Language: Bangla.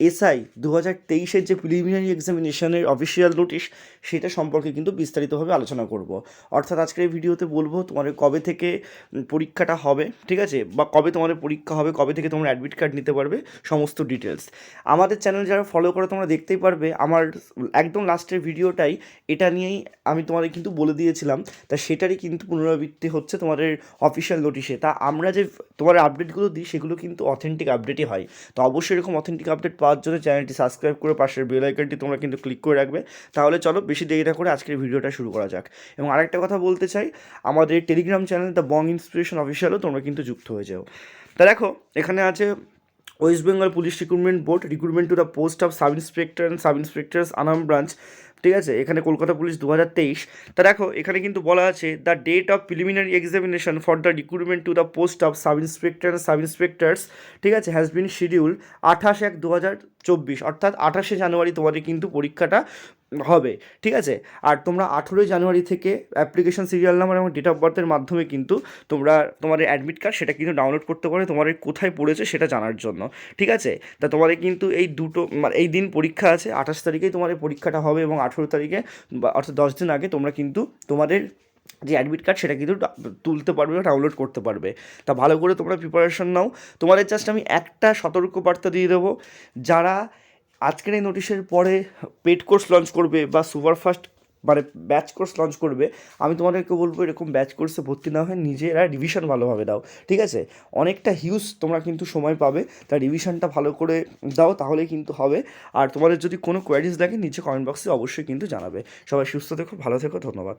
এসআই দু হাজার তেইশের যে প্রিলিমিনারি এক্সামিনেশনের অফিসিয়াল নোটিশ সেটা সম্পর্কে কিন্তু বিস্তারিতভাবে আলোচনা করব। অর্থাৎ আজকের এই ভিডিওতে বলব তোমাদের কবে থেকে পরীক্ষাটা হবে, ঠিক আছে? বা কবে তোমাদের পরীক্ষা হবে, কবে থেকে তোমরা অ্যাডমিট কার্ড নিতে পারবে, সমস্ত ডিটেলস আমাদের চ্যানেল যারা ফলো করো, তোমরা দেখতেই পারবে, আমার একদম লাস্টের ভিডিওটাই, এটা নিয়েই আমি তোমাদের কিন্তু বলে দিয়েছিলাম, তা সেটারই কিন্তু পুনরাবৃত্তি হচ্ছে তোমাদের অফিসিয়াল নোটিশে তা আমরা যে তোমার আপডেটগুলো দিই, সেগুলো কিন্তু অথেন্টিক আপডেটই হয়। তো অবশ্যই এরকম অথেন্টিক আপডেট পাওয়ার জন্য চ্যানেলটি সাবস্ক্রাইব করে পাশের বেল আইকনটি তোমরা কিন্তু ক্লিক করে রাখবে। তাহলে চলো বেশি দেরি না করে আজকের ভিডিওটা শুরু করা যাক। এবং আরেকটা কথা বলতে চাই, আমাদের Telegram channel the Bong Inspiration অফিসিয়ালও তোমরা কিন্তু যুক্ত হয়ে যাও। তা দেখো, এখানে আছে West Bengal police recruitment board recruitment to the post of sub inspector and sub inspectors Anam branch ঠিক আছে? এখানে কলকাতা পুলিশ দু হাজার তেইশ। তা দেখো, এখানে কিন্তু বলা আছে the date of preliminary examination for the recruitment to the post of sub inspector and sub inspectors ঠিক আছে হ্যাজ বিন শিডিউল আঠাশ এক দু হাজার চব্বিশ। অর্থাৎ আঠাশে জানুয়ারি তোমাদের কিন্তু পরীক্ষাটা হবে, ঠিক আছে? আর তোমরা আঠেরোই জানুয়ারি থেকে অ্যাপ্লিকেশন সিরিয়াল নাম্বার এবং ডেট অফ বার্থের মাধ্যমে কিন্তু তোমরা, তোমাদের অ্যাডমিট কার্ড সেটা কিন্তু ডাউনলোড করতে পারো, তোমাদের কোথায় পড়েছে সেটা জানার জন্য, ঠিক আছে? তা তোমাদের কিন্তু এই দুটো মানে এই দিন পরীক্ষা আছে, আঠাশ তারিখেই তোমাদের পরীক্ষাটা হবে এবং আঠেরো তারিখে অর্থাৎ দশ দিন আগে তোমরা কিন্তু তোমাদের যে অ্যাডমিট কার্ড সেটা কিন্তু তুলতে পারবে বা ডাউনলোড করতে পারবে। তা ভালো করে তোমরা প্রিপারেশন নাও। তোমাদের জাস্ট আমি একটা সতর্কবার্তা দিয়ে দেবো, যারা আজকের এই নোটিশের পরে পেড কোর্স লঞ্চ করবে বা সুপারফাস্ট মানে ব্যাচ কোর্স লঞ্চ করবে, আমি তোমাদেরকে বলব এরকম ব্যাচ কোর্সে ভর্তি না হয়ে নিজেরা রিভিশন ভালোভাবে দাও, ঠিক আছে? অনেকটা হিউজ তোমরা কিন্তু সময় পাবে, তা রিভিশনটা ভালো করে দাও তাহলেই কিন্তু হবে। আর তোমাদের যদি কোনো কোয়ারিজ লাগে, নিচে কমেন্ট বক্সে অবশ্যই কিন্তু জানাবে। সবাই সুস্থ থেকো, ভালো থেকো, ধন্যবাদ।